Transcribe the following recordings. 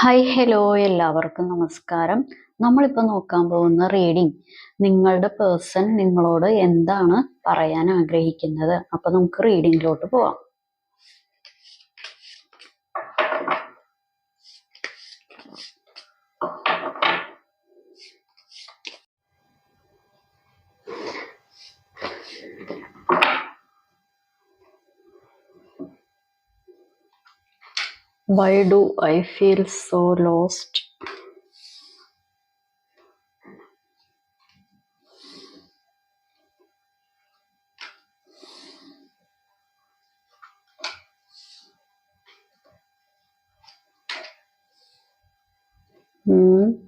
Hi hello എല്ലാവർക്കും നമസ്കാരം. നമ്മളിപ്പോൾ നോക്കാൻ പോകുന്ന റീഡിംഗ് നിങ്ങളുടെ പേഴ്സൺ നിങ്ങളോട് എന്താണ് പറയാൻ ആഗ്രഹിക്കുന്നത്? അപ്പോൾ നമുക്ക് റീഡിങ്ങിലോട്ട് പോവാം. Why do I feel so lost? Hmm.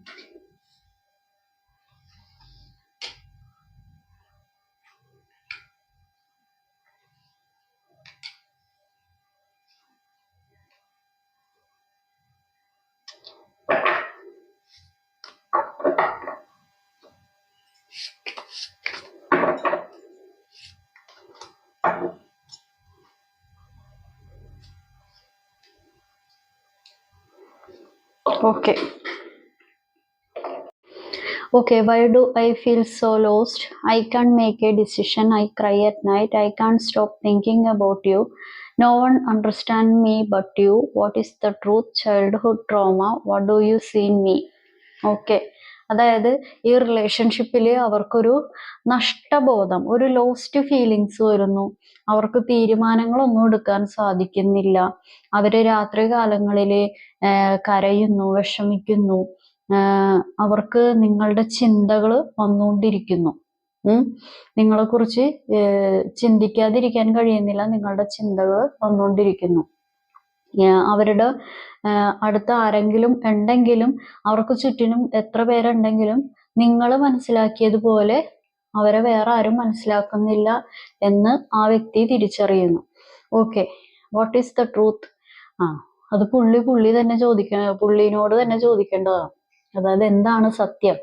okay. Okay why do i feel so lost? I can't make a decision. I cry at night. I can't stop thinking about you. No one understand me but you. What is the truth? Childhood trauma. What do you see in me? Okay. അതായത് ഈ റിലേഷൻഷിപ്പിൽ അവർക്കൊരു നഷ്ടബോധം ഒരു lost feelings വരുന്നു. അവർക്ക് തീരുമാനങ്ങളൊന്നും എടുക്കാൻ സാധിക്കുന്നില്ല. അവർ രാത്രി കാലങ്ങളിൽ കരയുന്നു വിഷമിക്കുന്നു. അവർക്ക് നിങ്ങളുടെ ചിന്തകൾ വന്നുകൊണ്ടിരിക്കുന്നു. നിങ്ങളെക്കുറിച്ച് നിങ്ങളെ കുറിച്ച് ചിന്തിക്കാതിരിക്കാൻ കഴിയുന്നില്ല. നിങ്ങളുടെ ചിന്തകൾ വന്നുകൊണ്ടിരിക്കുന്നു. അവരുടെ അടുത്ത ആരെങ്കിലും ഉണ്ടെങ്കിലും അവർക്ക് ചുറ്റിനും എത്ര പേരുണ്ടെങ്കിലും നിങ്ങൾ മനസ്സിലാക്കിയതുപോലെ അവരെ വേറെ ആരും മനസ്സിലാക്കുന്നില്ല എന്ന് ആ വ്യക്തി തിരിച്ചറിയുന്നു. Okay what is the truth ആ അത് പുള്ളി പുള്ളി തന്നെ ചോദിക്ക പുള്ളിനോട് തന്നെ ചോദിക്കേണ്ടതാണ്. അതായത് എന്താണ് സത്യം?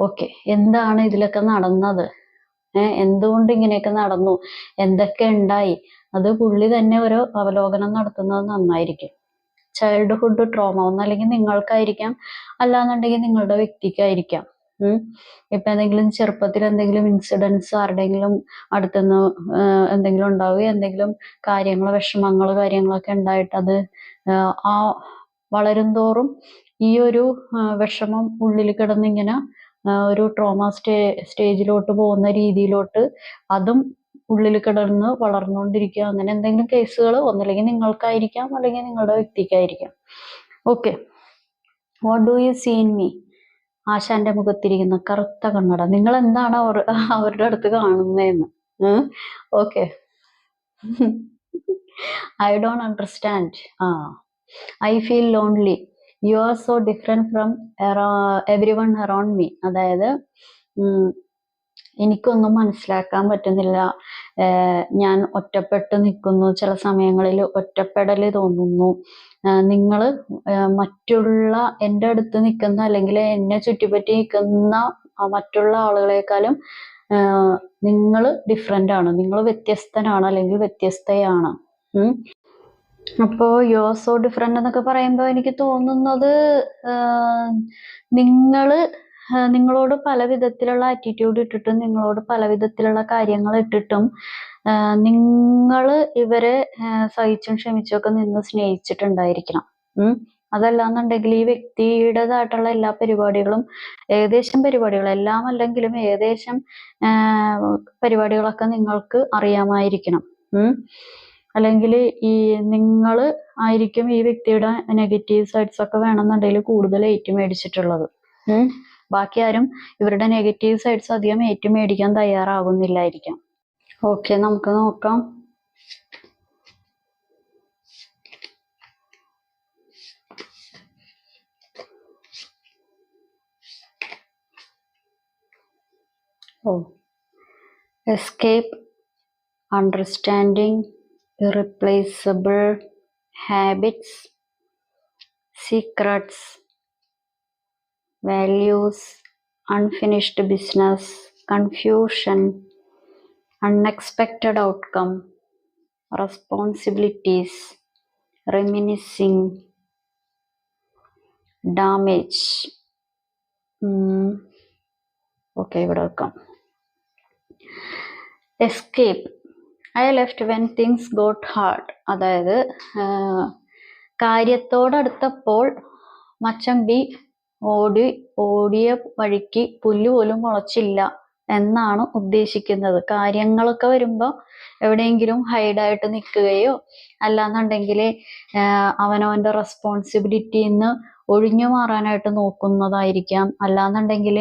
ഓക്കെ എന്താണ് ഇതിലൊക്കെ നടന്നത്? ഏഹ് എന്തുകൊണ്ട് ഇങ്ങനെയൊക്കെ നടന്നു? എന്തൊക്കെ ഉണ്ടായി? അത് പുള്ളി തന്നെ ഒരു അവലോകനം നടത്തുന്നത് നന്നായിരിക്കും. ചൈൽഡ്ഹുഡ് ട്രോമ ഒന്നല്ലെങ്കിൽ നിങ്ങൾക്കായിരിക്കാം അല്ലാന്നുണ്ടെങ്കിൽ നിങ്ങളുടെ വ്യക്തിക്കായിരിക്കാം. ഇപ്പൊ എന്തെങ്കിലും ചെറുപ്പത്തിൽ എന്തെങ്കിലും ഇൻസിഡൻസ് ആരുടെങ്കിലും അടുത്തുനിന്ന് എന്തെങ്കിലും ഉണ്ടാവുകയോ എന്തെങ്കിലും കാര്യങ്ങൾ വിഷമങ്ങൾ കാര്യങ്ങളൊക്കെ ഉണ്ടായിട്ട് അത് ആ വളരും തോറും ഈ ഒരു വിഷമം ഉള്ളിൽ കിടന്നിങ്ങനെ ഒരു ട്രോമ സ്റ്റേ സ്റ്റേജിലോട്ട് പോകുന്ന രീതിയിലോട്ട് അതും ഉള്ളിൽ കിടന്ന് വളർന്നുകൊണ്ടിരിക്കുക അങ്ങനെ എന്തെങ്കിലും കേസുകൾ ഒന്നില്ലെങ്കിൽ നിങ്ങൾക്കായിരിക്കാം അല്ലെങ്കിൽ നിങ്ങളുടെ വ്യക്തിക്കായിരിക്കാം. Okay what do you seen me ആശാന്റെ മുഖത്തിരിക്കുന്ന കറുത്ത കണ്ണട. നിങ്ങൾ എന്താണ് അവർ അവരുടെ അടുത്ത് കാണുന്നതെന്ന്? ഓക്കെ ഐ ഡോണ്ട് അണ്ടർസ്റ്റാൻഡ് ആ. I feel lonely you are so different from everyone around me അതായത് എനിക്കൊന്നും മനസ്സിലാക്കാൻ പറ്റുന്നില്ല. ഞാൻ ഒറ്റപ്പെട്ട് നിൽക്കുന്നു. ചില സമയങ്ങളിൽ ഒറ്റപ്പെടൽ തോന്നുന്നു. നിങ്ങൾ മറ്റുള്ള എന്റെ അടുത്ത് നിൽക്കുന്ന അല്ലെങ്കിൽ എന്നെ ചുറ്റിപ്പറ്റി നിൽക്കുന്ന മറ്റുള്ള ആളുകളെക്കാളും നിങ്ങൾ ഡിഫറെന്റ് ആണ്. നിങ്ങൾ വ്യത്യസ്തനാണ് അല്ലെങ്കിൽ വ്യത്യസ്തയാണ്. അപ്പോൾ അപ്പോ യു സോ ഡിഫറെന്റ് എന്നൊക്കെ പറയുമ്പോൾ എനിക്ക് തോന്നുന്നത് നിങ്ങൾ നിങ്ങളോട് പല വിധത്തിലുള്ള ആറ്റിറ്റ്യൂഡ് ഇട്ടിട്ടും നിങ്ങളോട് പല വിധത്തിലുള്ള കാര്യങ്ങൾ ഇട്ടിട്ടും നിങ്ങൾ ഇവരെ സഹിച്ചും ക്ഷമിച്ചും ഒക്കെ നിന്ന് സ്നേഹിച്ചിട്ടുണ്ടായിരിക്കണം. അതല്ലാന്നുണ്ടെങ്കിൽ ഈ വ്യക്തിയുടേതായിട്ടുള്ള എല്ലാ പരിപാടികളും ഏകദേശം പരിപാടികൾ എല്ലാം അല്ലെങ്കിലും ഏകദേശം പരിപാടികളൊക്കെ നിങ്ങൾക്ക് അറിയാമായിരിക്കണം. അല്ലെങ്കിൽ ഈ നിങ്ങൾ ആയിരിക്കും ഈ വ്യക്തിയുടെ നെഗറ്റീവ് സൈഡ്സ് ഒക്കെ വേണമെന്നുണ്ടെങ്കിൽ കൂടുതൽ ഏറ്റു മേടിച്ചിട്ടുള്ളത് ഉം. ബാക്കി ആരും ഇവരുടെ നെഗറ്റീവ് സൈഡ്സ് അധികം ഏറ്റുമേടിക്കാൻ തയ്യാറാകുന്നില്ലായിരിക്കാം ഓക്കെ നമുക്ക് നോക്കാം. ഓ escape understanding irreplaceable habits secrets, values, unfinished business, confusion, unexpected outcome, responsibilities, reminiscing, damage okay ഇവിടെ വെക്കാം escape I left when things got hard അതായത് കാര്യത്തോടടുത്തപ്പോൾ മച്ചമ്പി ഓടി ഓടിയ വഴിക്ക് പുല്ല് പോലും മുളച്ചില്ല എന്നാണ് ഉദ്ദേശിക്കുന്നത്. കാര്യങ്ങളൊക്കെ വരുമ്പോൾ എവിടെയെങ്കിലും ഹൈഡായിട്ട് നിൽക്കുകയോ അല്ലാന്നുണ്ടെങ്കിൽ അവനവന്റെ നിന്ന് ഒഴിഞ്ഞു മാറാനായിട്ട് നോക്കുന്നതായിരിക്കാം. അല്ലാന്നുണ്ടെങ്കിൽ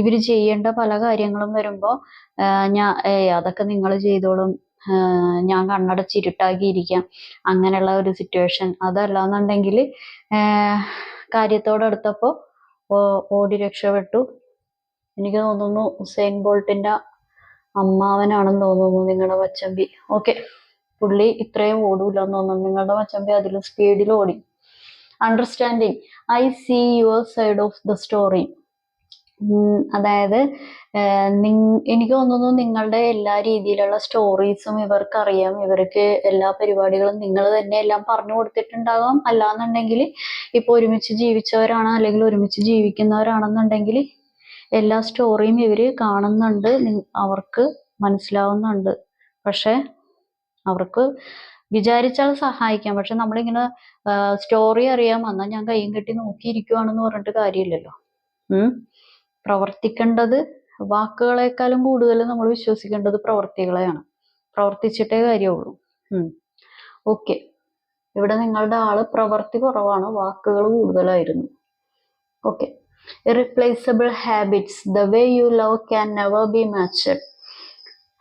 ഇവർ ചെയ്യേണ്ട പല കാര്യങ്ങളും വരുമ്പോൾ ഞാൻ അതൊക്കെ നിങ്ങൾ ചെയ്തോളും. ഞാൻ കണ്ണടച്ചിരുട്ടാക്കിയിരിക്കാം അങ്ങനെയുള്ള ഒരു സിറ്റുവേഷൻ അതല്ലാന്നുണ്ടെങ്കിൽ കാര്യത്തോടടുത്തപ്പോൾ ഓടി രക്ഷപ്പെട്ടു. എനിക്ക് തോന്നുന്നു ഹുസൈൻ ബോൾട്ടിന്റെ അമ്മാവനാണെന്ന് തോന്നുന്നു നിങ്ങളുടെ മച്ചമ്പി ഓക്കെ പുള്ളി ഇത്രയും ഓടൂല എന്ന് തോന്നുന്നു. നിങ്ങളുടെ മച്ചമ്പി അതിൽ സ്പീഡിൽ ഓടി. Understanding I see your side of the story അതായത് എനിക്ക് തോന്നുന്നു നിങ്ങളുടെ എല്ലാ രീതിയിലുള്ള സ്റ്റോറീസും ഇവർക്ക് അറിയാം ഇവർക്ക് എല്ലാ പരിപാടികളും നിങ്ങൾ തന്നെ എല്ലാം പറഞ്ഞു കൊടുത്തിട്ടുണ്ടാകാം. അല്ലാന്നുണ്ടെങ്കിൽ ഇപ്പൊ ഒരുമിച്ച് ജീവിച്ചവരാണ് അല്ലെങ്കിൽ ഒരുമിച്ച് ജീവിക്കുന്നവരാണെന്നുണ്ടെങ്കിൽ എല്ലാ സ്റ്റോറിയും ഇവർ കാണുന്നുണ്ട്. അവർക്ക് മനസ്സിലാവുന്നുണ്ട്. പക്ഷെ അവർക്ക് വിചാരിച്ചാൽ സഹായിക്കാം. പക്ഷെ നമ്മളിങ്ങനെ സ്റ്റോറി അറിയാം. വന്നാൽ ഞാൻ കയ്യും കെട്ടി നോക്കിയിരിക്കുവാണെന്ന് പറഞ്ഞിട്ട് കാര്യമില്ലല്ലോ. ഉം? പ്രവർത്തിക്കേണ്ടത് വാക്കുകളെക്കാളും കൂടുതൽ നമ്മൾ വിശ്വസിക്കേണ്ടത് പ്രവർത്തികളെയാണ്. പ്രവർത്തിച്ചിട്ടേ കാര്യമുള്ളൂ. ഓക്കെ. ഇവിടെ നിങ്ങളുടെ ആൾ പ്രവർത്തി കുറവാണ് വാക്കുകൾ കൂടുതലായിരുന്നു. Okay. Irreplaceable habits the way you love can never be matched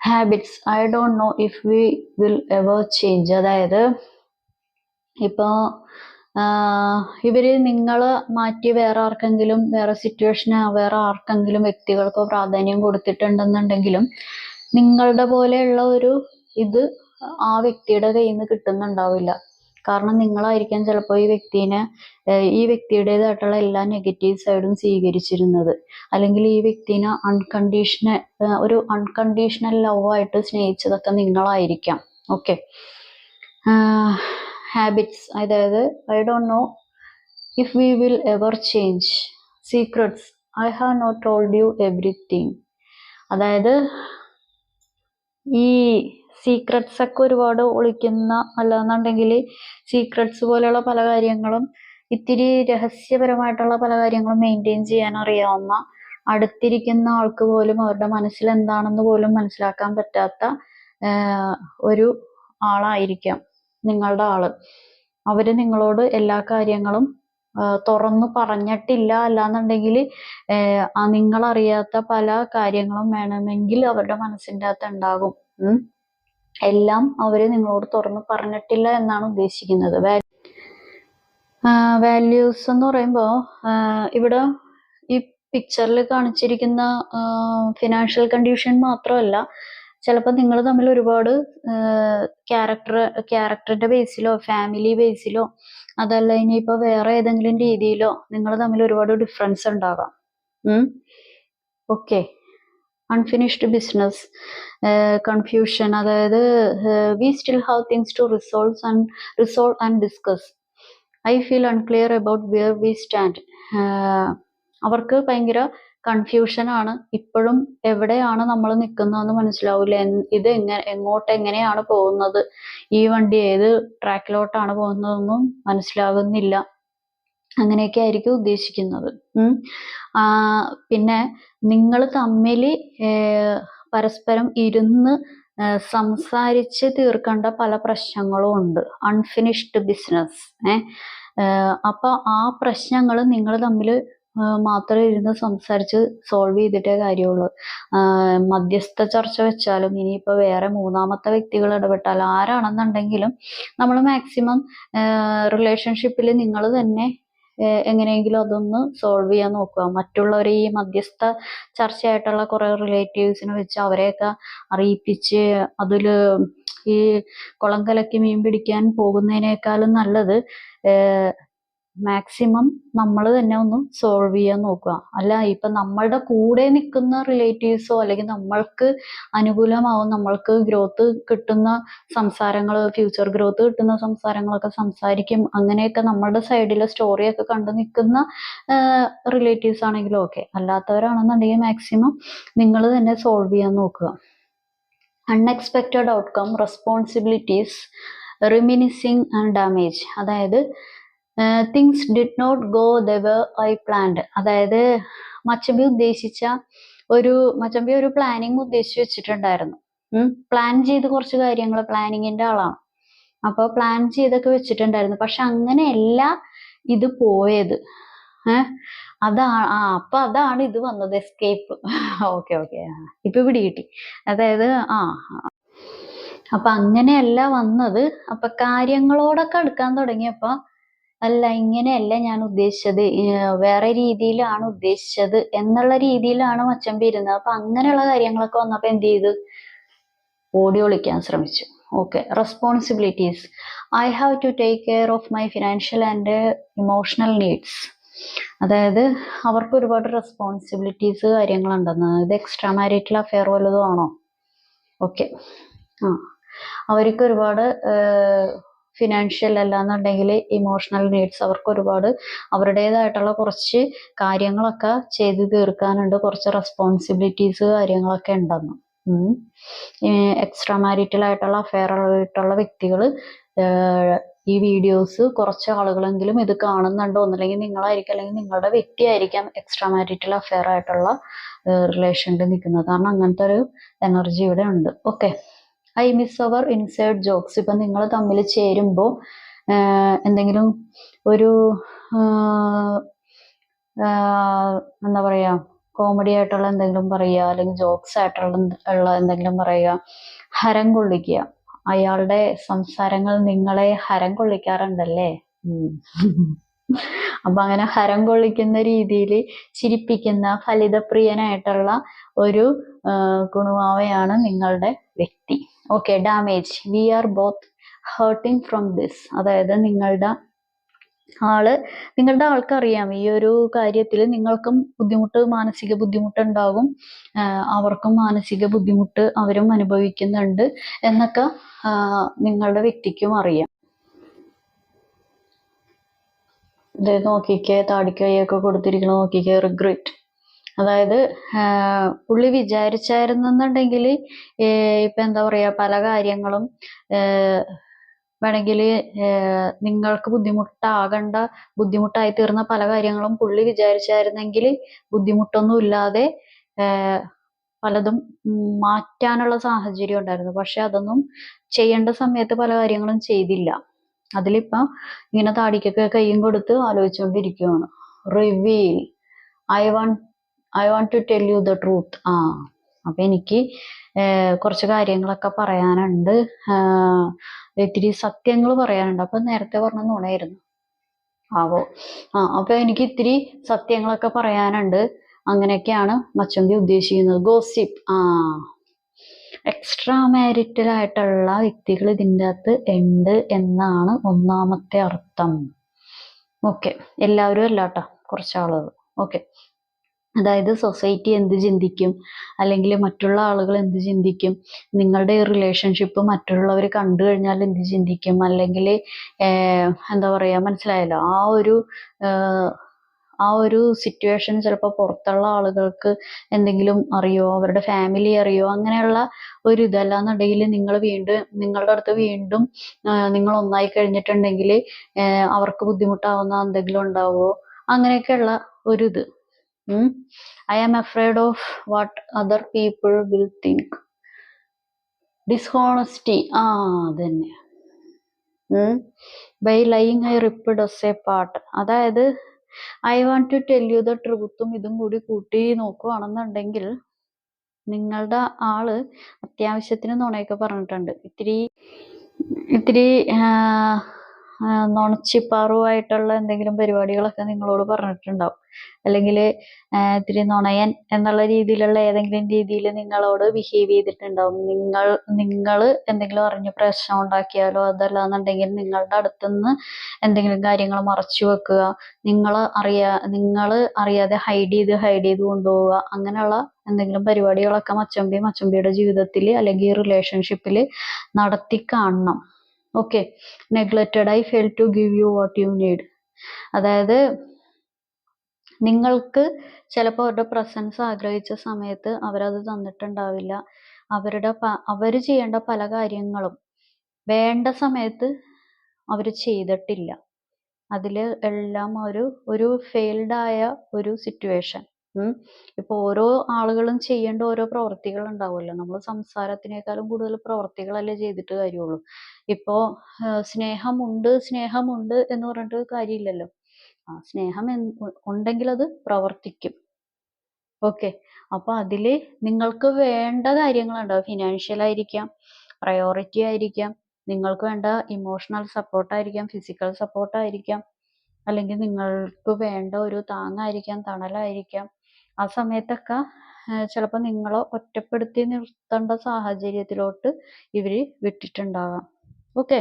habits I don't know if we will ever change അതായത് ഇപ്പോൾ ഇവർ നിങ്ങൾ മാറ്റി വേറെ ആർക്കെങ്കിലും വേറെ സിറ്റുവേഷന് വേറെ ആർക്കെങ്കിലും വ്യക്തികൾക്കോ പ്രാധാന്യം കൊടുത്തിട്ടുണ്ടെന്നുണ്ടെങ്കിലും നിങ്ങളുടെ പോലെയുള്ള ഒരു ഇത് ആ വ്യക്തിയുടെ കയ്യിൽ നിന്ന് കിട്ടുന്നുണ്ടാവില്ല. കാരണം നിങ്ങളായിരിക്കാം ചിലപ്പോൾ ഈ വ്യക്തിനെ ഈ വ്യക്തിയുടേതായിട്ടുള്ള എല്ലാ നെഗറ്റീവ് സൈഡും സ്വീകരിച്ചിരുന്നത്. അല്ലെങ്കിൽ ഈ വ്യക്തിനെ അൺകണ്ടീഷണൽ ഒരു അൺകണ്ടീഷണൽ ലവ് ആയിട്ട് സ്നേഹിച്ചതൊക്കെ നിങ്ങളായിരിക്കാം. ഓക്കെ ഹാബിറ്റ്സ് അതായത് I don't know if we will ever change secrets I have not told you everything അതായത് ഈ സീക്രട്സ് ഒക്കെ ഒരുപാട് ഒളിക്കുന്ന അല്ലാന്നുണ്ടെങ്കിൽ സീക്രട്സ് പോലെയുള്ള പല കാര്യങ്ങളും ഇത്തിരി രഹസ്യപരമായിട്ടുള്ള പല കാര്യങ്ങളും മെയിന്റെയിൻ ചെയ്യാൻ അറിയാവുന്ന അടുത്തിരിക്കുന്ന ആൾക്ക് പോലും അവരുടെ മനസ്സിൽ എന്താണെന്ന് പോലും മനസ്സിലാക്കാൻ പറ്റാത്ത ഒരു ആളായിരിക്കാം. നിങ്ങളുടെ ആൾ. അവർ നിങ്ങളോട് എല്ലാ കാര്യങ്ങളും തുറന്നു പറഞ്ഞിട്ടില്ല അല്ലാന്നുണ്ടെങ്കിൽ അറിയാത്ത പല കാര്യങ്ങളും വേണമെങ്കിൽ അവരുടെ മനസ്സിന്റെ അകത്ത് ഉണ്ടാകും. എല്ലാം അവർ നിങ്ങളോട് തുറന്നു പറഞ്ഞിട്ടില്ല എന്നാണ് ഉദ്ദേശിക്കുന്നത്. വാല്യൂസ് എന്ന് പറയുമ്പോൾ ഇവിടെ ഈ പിക്ചറിൽ കാണിച്ചിരിക്കുന്ന ഫിനാൻഷ്യൽ കണ്ടീഷൻ മാത്രമല്ല ചിലപ്പോൾ നിങ്ങൾ തമ്മിൽ ഒരുപാട് ക്യാരക്ടർ ക്യാരക്ടറിന്റെ ബേസിലോ ഫാമിലി ബേസിലോ അതല്ല ഇനിയിപ്പോൾ വേറെ ഏതെങ്കിലും രീതിയിലോ നിങ്ങൾ തമ്മിൽ ഒരുപാട് ഡിഫറൻസ് ഉണ്ടാകാം. ഓക്കെ അൺഫിനിഷ്ഡ് ബിസിനസ് കൺഫ്യൂഷൻ അതായത് we still have things to resolve and resolve and discuss I feel unclear about where we stand അവർക്ക് ഭയങ്കര കൺഫ്യൂഷൻ ആണ്. ഇപ്പോഴും എവിടെയാണ് നമ്മൾ നിൽക്കുന്നതെന്ന് മനസ്സിലാവില്ല ഇത് എങ്ങനെ എങ്ങോട്ട് എങ്ങനെയാണ് പോകുന്നത്? ഈ വണ്ടി ഏത് ട്രാക്കിലോട്ടാണ് പോകുന്നതെന്നും മനസ്സിലാകുന്നില്ല. അങ്ങനെയൊക്കെ ആയിരിക്കും ഉദ്ദേശിക്കുന്നത്. പിന്നെ നിങ്ങൾ തമ്മിൽ പരസ്പരം ഇരുന്ന് സംസാരിച്ച് തീർക്കേണ്ട പല പ്രശ്നങ്ങളും ഉണ്ട്. അൺഫിനിഷ്ഡ് ബിസിനസ് ഏഹ് അപ്പൊ ആ പ്രശ്നങ്ങൾ നിങ്ങൾ തമ്മിൽ മാത്രം ഇരുന്ന് സംസാരിച്ച് സോൾവ് ചെയ്തിട്ടേ കാര്യമുള്ളൂ. മധ്യസ്ഥ ചർച്ച വെച്ചാലും ഇനിയിപ്പോൾ വേറെ മൂന്നാമത്തെ വ്യക്തികൾ ഇടപെട്ടാലും ആരാണെന്നുണ്ടെങ്കിലും നമ്മൾ മാക്സിമം റിലേഷൻഷിപ്പിൽ നിങ്ങൾ തന്നെ എങ്ങനെയെങ്കിലും അതൊന്ന് സോൾവ് ചെയ്യാൻ നോക്കുക. മറ്റുള്ളവർ ഈ മധ്യസ്ഥ ചർച്ചയായിട്ടുള്ള കുറെ റിലേറ്റീവ്സിനെ വെച്ച് അവരെയൊക്കെ അറിയിപ്പിച്ച് അതിൽ ഈ കുളം കലക്കി മീൻ പിടിക്കാൻ പോകുന്നതിനേക്കാളും നല്ലത് മാക്സിമം നമ്മൾ തന്നെ ഒന്ന് സോൾവ് ചെയ്യാൻ നോക്കുക. അല്ല ഇപ്പം നമ്മളുടെ കൂടെ നിൽക്കുന്ന റിലേറ്റീവ്സോ അല്ലെങ്കിൽ നമ്മൾക്ക് അനുകൂലമാവും നമ്മൾക്ക് ഗ്രോത്ത് കിട്ടുന്ന സംസാരങ്ങൾ ഫ്യൂച്ചർ ഗ്രോത്ത് കിട്ടുന്ന സംസാരങ്ങളൊക്കെ സംസാരിക്കും. അങ്ങനെയൊക്കെ നമ്മളുടെ സൈഡിലെ സ്റ്റോറിയൊക്കെ കണ്ടു നിൽക്കുന്ന റിലേറ്റീവ്സ് ആണെങ്കിലും ഓക്കെ അല്ലാത്തവരാണെന്നുണ്ടെങ്കിൽ മാക്സിമം നിങ്ങൾ തന്നെ സോൾവ് ചെയ്യാൻ നോക്കുക. Unexpected outcome responsibilities reminiscing and damage അതായത് things did not go the I planned അതായത് മച്ചമ്പി ഉദ്ദേശിച്ച ഒരു മച്ചമ്പി ഒരു പ്ലാനിങ് ഉദ്ദേശിച്ച് വെച്ചിട്ടുണ്ടായിരുന്നു. പ്ലാൻ ചെയ്ത് കുറച്ച് കാര്യങ്ങൾ പ്ലാനിങ്ങിന്റെ ആളാണ്. അപ്പോൾ പ്ലാൻ ചെയ്തൊക്കെ വെച്ചിട്ടുണ്ടായിരുന്നു. പക്ഷെ അങ്ങനെയല്ല ഇത് പോയത്. ഏഹ് അതാണ് ആ അപ്പൊ അതാണ് ഇത് വന്നത് എസ്കേപ്പ് ഓക്കെ ഓക്കെ ഇപ്പൊ ഇവിടെ കിട്ടി. അതായത് ആ. അപ്പൊ അങ്ങനെയല്ല വന്നത്. അപ്പൊ കാര്യങ്ങളോടൊക്കെ അടുക്കാൻ തുടങ്ങിയപ്പോ അല്ല ഇങ്ങനെയല്ല ഞാൻ ഉദ്ദേശിച്ചത്. വേറെ രീതിയിലാണ് ഉദ്ദേശിച്ചത് എന്നുള്ള രീതിയിലാണ് മച്ചമ്പി ഇരുന്നത്. അപ്പൊ അങ്ങനെയുള്ള കാര്യങ്ങളൊക്കെ വന്നപ്പോ എന്ത് ചെയ്തു? ഓടി ഒളിക്കാൻ ശ്രമിച്ചു. Okay responsibilities I have to take care of my financial and emotional needs അതായത് അവർക്ക് ഒരുപാട് റെസ്പോൺസിബിലിറ്റീസ് കാര്യങ്ങളുണ്ടെന്ന് ഇത് എക്സ്ട്രാ മാരിറ്റൽ അഫെയർ വല്ലതും ആണോ? ഓക്കെ. ആ. അവർക്ക് ഒരുപാട് ഫിനാൻഷ്യൽ അല്ലാന്നുണ്ടെങ്കിൽ ഇമോഷണൽ നീഡ്സ് അവർക്ക് ഒരുപാട്. അവരുടേതായിട്ടുള്ള കുറച്ച് കാര്യങ്ങളൊക്കെ ചെയ്തു തീർക്കാനുണ്ട്. കുറച്ച് റെസ്പോൺസിബിലിറ്റീസ് കാര്യങ്ങളൊക്കെ ഉണ്ടെന്ന്. എക്സ്ട്രാ മാരിറ്റൽ ആയിട്ടുള്ള അഫെയർ ആയിട്ടുള്ള വ്യക്തികൾ ഈ വീഡിയോസ് കുറച്ച് ആളുകളെങ്കിലും ഇത് കാണുന്നുണ്ടോ? ഒന്നല്ലെങ്കിൽ നിങ്ങളായിരിക്കും അല്ലെങ്കിൽ നിങ്ങളുടെ വ്യക്തിയായിരിക്കാം എക്സ്ട്രാ മാരിറ്റൽ അഫെയർ ആയിട്ടുള്ള റിലേഷനിൽ നിൽക്കുന്നത്. കാരണം അങ്ങനത്തെ ഒരു എനർജി ഇവിടെ ഉണ്ട്. Okay I miss our inside jokes ഇപ്പം നിങ്ങൾ തമ്മിൽ ചേരുമ്പോൾ എന്തെങ്കിലും ഒരു എന്താ പറയുക കോമഡി ആയിട്ടുള്ള എന്തെങ്കിലും പറയുക അല്ലെങ്കിൽ ജോക്സ് ആയിട്ടുള്ള ഉള്ള എന്തെങ്കിലും പറയുക ഹരം കൊള്ളിക്കുക. അയാളുടെ സംസാരങ്ങൾ നിങ്ങളെ ഹരം കൊള്ളിക്കാറുണ്ടല്ലേ? അപ്പൊ അങ്ങനെ ഹരം കൊള്ളിക്കുന്ന രീതിയിൽ ചിരിപ്പിക്കുന്ന ഫലിതപ്രിയനായിട്ടുള്ള ഒരു ഗുണമാവയാണ് നിങ്ങളുടെ വ്യക്തി. Okay damage we are both hurting from this അതായത് നിങ്ങളുടെ ആൾ നിങ്ങളുടെ ആൾക്കറിയാം ഈ ഒരു കാര്യത്തിൽ നിങ്ങൾക്കും ബുദ്ധിമുട്ട് മാനസിക ബുദ്ധിമുട്ടുണ്ടാകും അവർക്കും മാനസിക ബുദ്ധിമുട്ട് അവരും അനുഭവിക്കുന്നുണ്ട് എന്നൊക്കെ നിങ്ങളുടെ വ്യക്തിക്കും അറിയാം. ഇത് നോക്കിക്കേ താടിക്കൈയൊക്കെ കൊടുത്തിരിക്കണം നോക്കിക്കേ റിഗ്രറ്റ് അതായത് പുള്ളി വിചാരിച്ചായിരുന്നെന്നുണ്ടെങ്കിൽ ഇപ്പം എന്താ പറയുക പല കാര്യങ്ങളും വേണമെങ്കിൽ നിങ്ങൾക്ക് ബുദ്ധിമുട്ടാകണ്ട ബുദ്ധിമുട്ടായി തീർന്ന പല കാര്യങ്ങളും പുള്ളി വിചാരിച്ചായിരുന്നെങ്കിൽ ബുദ്ധിമുട്ടൊന്നും ഇല്ലാതെ പലതും മാറ്റാനുള്ള സാഹചര്യം ഉണ്ടായിരുന്നു. പക്ഷെ അതൊന്നും ചെയ്യേണ്ട സമയത്ത് പല കാര്യങ്ങളും ചെയ്തില്ല. അതിലിപ്പം ഇങ്ങനെ താടിക്കൊക്കെ കയ്യും കൊടുത്ത് ആലോചിച്ചുകൊണ്ടിരിക്കുകയാണ് reveal I want I want to tell you the truth ആ അപ്പൊ എനിക്ക് കുറച്ച് കാര്യങ്ങളൊക്കെ പറയാനുണ്ട്. ഇത്തിരി സത്യങ്ങൾ പറയാനുണ്ട്. അപ്പൊ നേരത്തെ പറഞ്ഞ നുണയായിരുന്നു. ആവോ ആ അപ്പൊ എനിക്ക് ഇത്തിരി സത്യങ്ങളൊക്കെ പറയാനുണ്ട്. അങ്ങനെയൊക്കെയാണ് മച്ചമ്പി ഉദ്ദേശിക്കുന്നത്. ഗോസിപ്പ് ആ. എക്സ്ട്രാ മാരിറ്റൽ ആയിട്ടുള്ള വ്യക്തികൾ ഇതിന്റെ അകത്ത് ഉണ്ട് എന്നാണ് ഒന്നാമത്തെ അർത്ഥം. ഓക്കെ എല്ലാവരും അല്ല കേട്ടോ. കുറച്ച് ആളുകൾ ഓക്കെ അതായത് സൊസൈറ്റി എന്ത് ചിന്തിക്കും? അല്ലെങ്കിൽ മറ്റുള്ള ആളുകൾ എന്ത് ചിന്തിക്കും? നിങ്ങളുടെ റിലേഷൻഷിപ്പ് മറ്റുള്ളവർ കണ്ടു കഴിഞ്ഞാൽ എന്ത് ചിന്തിക്കും? അല്ലെങ്കിൽ എന്താ പറയുക മനസ്സിലായല്ലോ? ആ ഒരു ആ ഒരു സിറ്റുവേഷൻ ചിലപ്പോൾ പുറത്തുള്ള ആളുകൾക്ക് എന്തെങ്കിലും അറിയോ? അവരുടെ ഫാമിലി അറിയോ? അങ്ങനെയുള്ള ഒരു ഇതല്ലാന്നുണ്ടെങ്കിൽ നിങ്ങൾ വീണ്ടും നിങ്ങളുടെ അടുത്ത് വീണ്ടും നിങ്ങൾ ഒന്നായി കഴിഞ്ഞിട്ടുണ്ടെങ്കിൽ അവർക്ക് ബുദ്ധിമുട്ടാവുന്ന എന്തെങ്കിലും ഉണ്ടാവുമോ അങ്ങനെയൊക്കെയുള്ള ഒരു ഇത്. I am afraid of what other people will think dishonesty ആ അതന്നെ. By lying I ripped us apart അതായത് I want to tell you the ട്രൂത്തും ഇതും കൂടി കൂട്ടി നോക്കുകയാണെന്നുണ്ടെങ്കിൽ നിങ്ങളുടെ ആൾ അത്യാവശ്യത്തിന് നുണയൊക്കെ പറഞ്ഞിട്ടുണ്ട്. ഇത്തിരി ഇത്തിരി നുണച്ചിപ്പാറുമായിട്ടുള്ള എന്തെങ്കിലും പരിപാടികളൊക്കെ നിങ്ങളോട് പറഞ്ഞിട്ടുണ്ടാവും. അല്ലെങ്കിൽ ഇത്തിരി നുണയൻ എന്നുള്ള രീതിയിലുള്ള ഏതെങ്കിലും രീതിയിൽ നിങ്ങളോട് ബിഹേവ് ചെയ്തിട്ടുണ്ടാവും. നിങ്ങൾ നിങ്ങൾ എന്തെങ്കിലും അറിഞ്ഞ് പ്രശ്നം ഉണ്ടാക്കിയാലോ അതല്ലാന്നുണ്ടെങ്കിൽ നിങ്ങളുടെ അടുത്തുനിന്ന് എന്തെങ്കിലും കാര്യങ്ങൾ മറച്ചു വെക്കുക. നിങ്ങൾ അറിയാ നിങ്ങൾ അറിയാതെ ഹൈഡ് ചെയ്ത് ഹൈഡ് ചെയ്ത് കൊണ്ടുപോവുക. അങ്ങനെയുള്ള എന്തെങ്കിലും പരിപാടികളൊക്കെ മച്ചമ്പി മച്ചമ്പിയുടെ ജീവിതത്തിൽ അല്ലെങ്കിൽ റിലേഷൻഷിപ്പിൽ നടത്തി കാണണം. Okay neglected I fail to give you what you need അതായത് നിങ്ങൾക്ക് ചിലപ്പോൾ അവരുടെ പ്രസൻസ് ആഗ്രഹിച്ച സമയത്ത് അവരത് തന്നിട്ടുണ്ടാവില്ല. അവരുടെ അവർ ചെയ്യേണ്ട പല കാര്യങ്ങളും വേണ്ട സമയത്ത് അവർ ചെയ്തിട്ടില്ല. അതിൽ എല്ലാം ഒരു ഒരു ഫെയിൽഡായ ഒരു സിറ്റുവേഷൻ ഇപ്പോൾ ഓരോ ആളുകളും ചെയ്യേണ്ട ഓരോ പ്രവർത്തികൾ ഉണ്ടാവുമല്ലോ നമ്മൾ സംസാരത്തിനേക്കാളും കൂടുതൽ പ്രവൃത്തികളല്ലേ ചെയ്തിട്ട് കാര്യമുള്ളൂ. ഇപ്പോൾ സ്നേഹമുണ്ട് സ്നേഹമുണ്ട് എന്ന് പറഞ്ഞിട്ട് കാര്യമില്ലല്ലോ. ആ സ്നേഹം ഉണ്ടെങ്കിൽ അത് പ്രവർത്തിക്കും. ഓക്കെ. അപ്പൊ അതിൽ നിങ്ങൾക്ക് വേണ്ട കാര്യങ്ങളുണ്ടാവും ഫിനാൻഷ്യൽ ആയിരിക്കാം പ്രയോറിറ്റി ആയിരിക്കാം നിങ്ങൾക്ക് വേണ്ട ഇമോഷണൽ സപ്പോർട്ടായിരിക്കാം ഫിസിക്കൽ സപ്പോർട്ടായിരിക്കാം അല്ലെങ്കിൽ നിങ്ങൾക്ക് വേണ്ട ഒരു താങ്ങായിരിക്കാം തണലായിരിക്കാം ആ സമയത്തൊക്കെ ചിലപ്പോൾ നിങ്ങളെ ഒറ്റപ്പെടുത്തി നിർത്തേണ്ട സാഹചര്യത്തിലോട്ട് ഇവർ വിട്ടിട്ടുണ്ടാകാം. ഓക്കെ?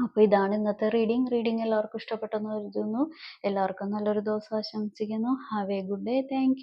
അപ്പോൾ ഇതാണ് ഇന്നത്തെ റീഡിംഗ് റീഡിംഗ് എല്ലാവർക്കും ഇഷ്ടപ്പെട്ടെന്ന് കരുതുന്നു. എല്ലാവർക്കും നല്ലൊരു ദിവസം ആശംസിക്കുന്നു. Have a good day. Thank